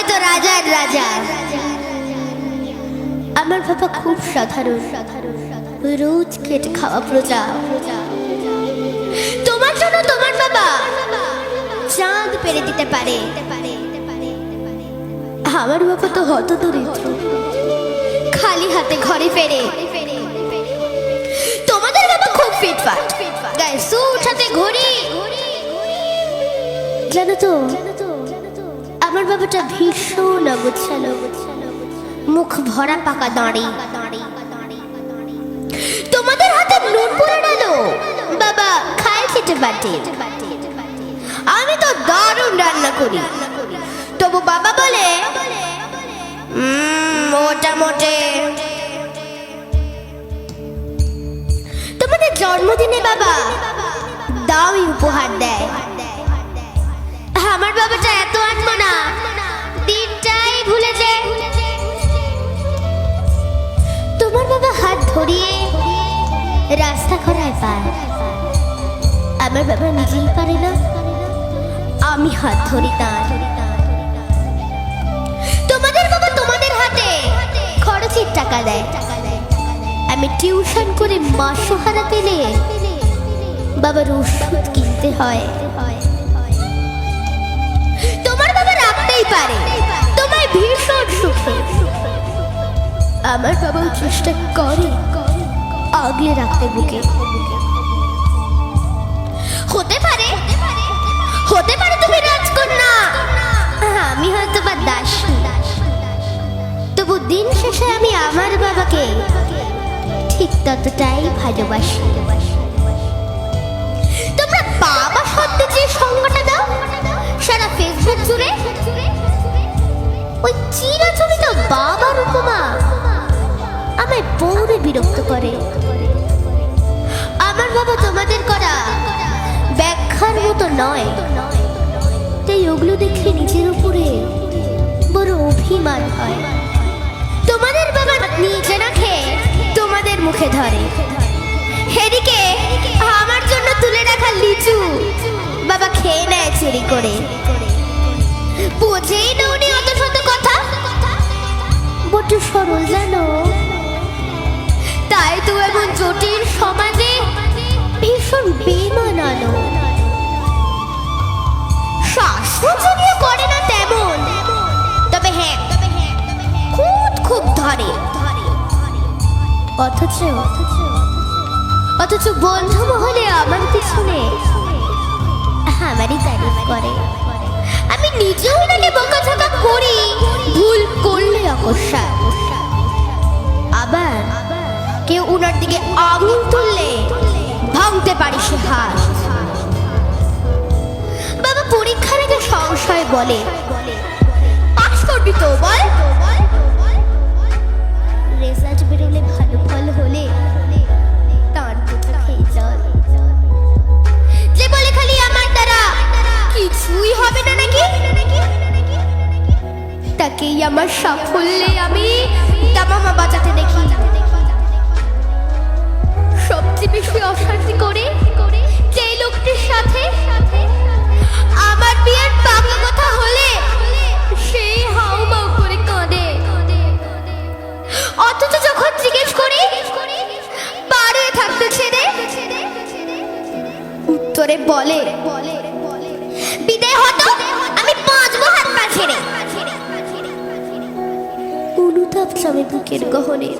হয়তো রাজার রাজা আমার বাবা খুব সাধারণ। রোজ খেটে খাওয়া প্রজা। তোমার জন্য তোমার বাবা চাঁদ পেরে দিতে পারে। আমার বাবা তো হত দরিদ্র খালি হাতে ঘরে ফেরে। তোমাদের বাবা খুব ফিটফাট গায়ে স্যুট হাতে ঘড়ি। জানো তো আমার বাবাটা ভীষণ অগুচ্ছালো মুখ ভরা পাকা দাঁড়ি। তোমাদের হাতে নুন পরে ডালো বাবা খায় খেতে বাটে। আমি তো দারুণ রান্না করি। তবু বাবা বলে "উম, মোটামুটি তোমাদের জন্মদিনে বাবা দাওই উপহার দেয়। আমার বাবাটা রাস্তা খরায় পায় আমার বাবা নিজেই পারে না। আমি হাত ধরি তার। তোমাদের বাবা তোমাদের হাতে খরচের টাকা দেয়। আমি টিউশন করে মাসোহারা পেলে বাবার ওষুধ কিনতে হয়। তোমার বাবা রাখতেই পারে। তোমায় ভীষণ সুখে। আমার বাবাও চেষ্টা করে। আগলে রাখতে বুকে। হতে পারে। হতে পারে তুমি রাজকন্যা। আমি হয়তো বা দাস। তবু দিন শেষে আমি আমার বাবাকে ঠিক ততটাই ভালোবাসি। তোমরা বাবা শব্দে যে সঙ্গটা দাও, সারা ফেসবুক জুড়ে ওই চিরাচরিত বাবার উপমা আমায় পৌরে বিরক্ত করে। মতো নয়। তাই ওগুলো দেখে নিজের উপরে বড় অভিমান হয়। তোমাদের বাবা নিজে না খেয়ে তোমাদের মুখে ধরে। এদিকে আমার জন্য তুলে রাখা লিচু বাবা খেয়ে নেয় চুরি করে। বুঝেই না উনি অত শত কথা। বটু সরল জানো। তাই তো এমন জটিল সমাজে ভীষণ বেমানানো শ্বাসযদিও করে না তেমন। তবে হ্যাঁ খুব খুব ধরে। অথচ অথচ বন্ধু মহলে আমার পিছনে আমারই তারিফ করে। আমি নিজেও নাকি বকাঝকা করি, ভুল করলে অকস্মাৎ। আবার কেউ উনার দিকে আঙুল তুললে ভাঙতে পারি সে হাত। সংশয় বলে। পাস করবি তো বল। রেজাল্ট বেরোলে ভালো ফল হলে তার দুটো খেয়ে জল যে বলে খালি আমার দ্বারা কিছুই হবে না নাকি? তাকেই আমার সাফল্যে আমি দামামা বাজাতে দেখি। উত্তরে বলে বিদায় হতো আমি পা ছেড়ে অনুতাপ বুকের গহনে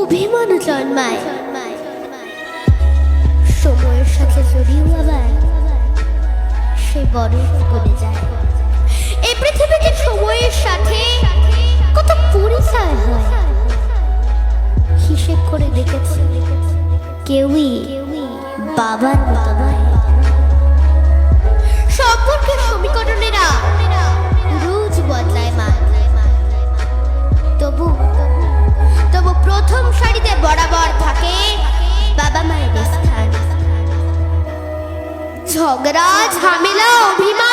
অভিমান জন্মায়। সময়ের সাথে জড়িয়েও আবার সে বড় যায়। এই পৃথিবীতে সময়ের সাথে কত পরিচয় হয়? হিসেব করে দেখেছি, কেউই বাবার মতো ঝগড়া ঝামেলা অভিমান।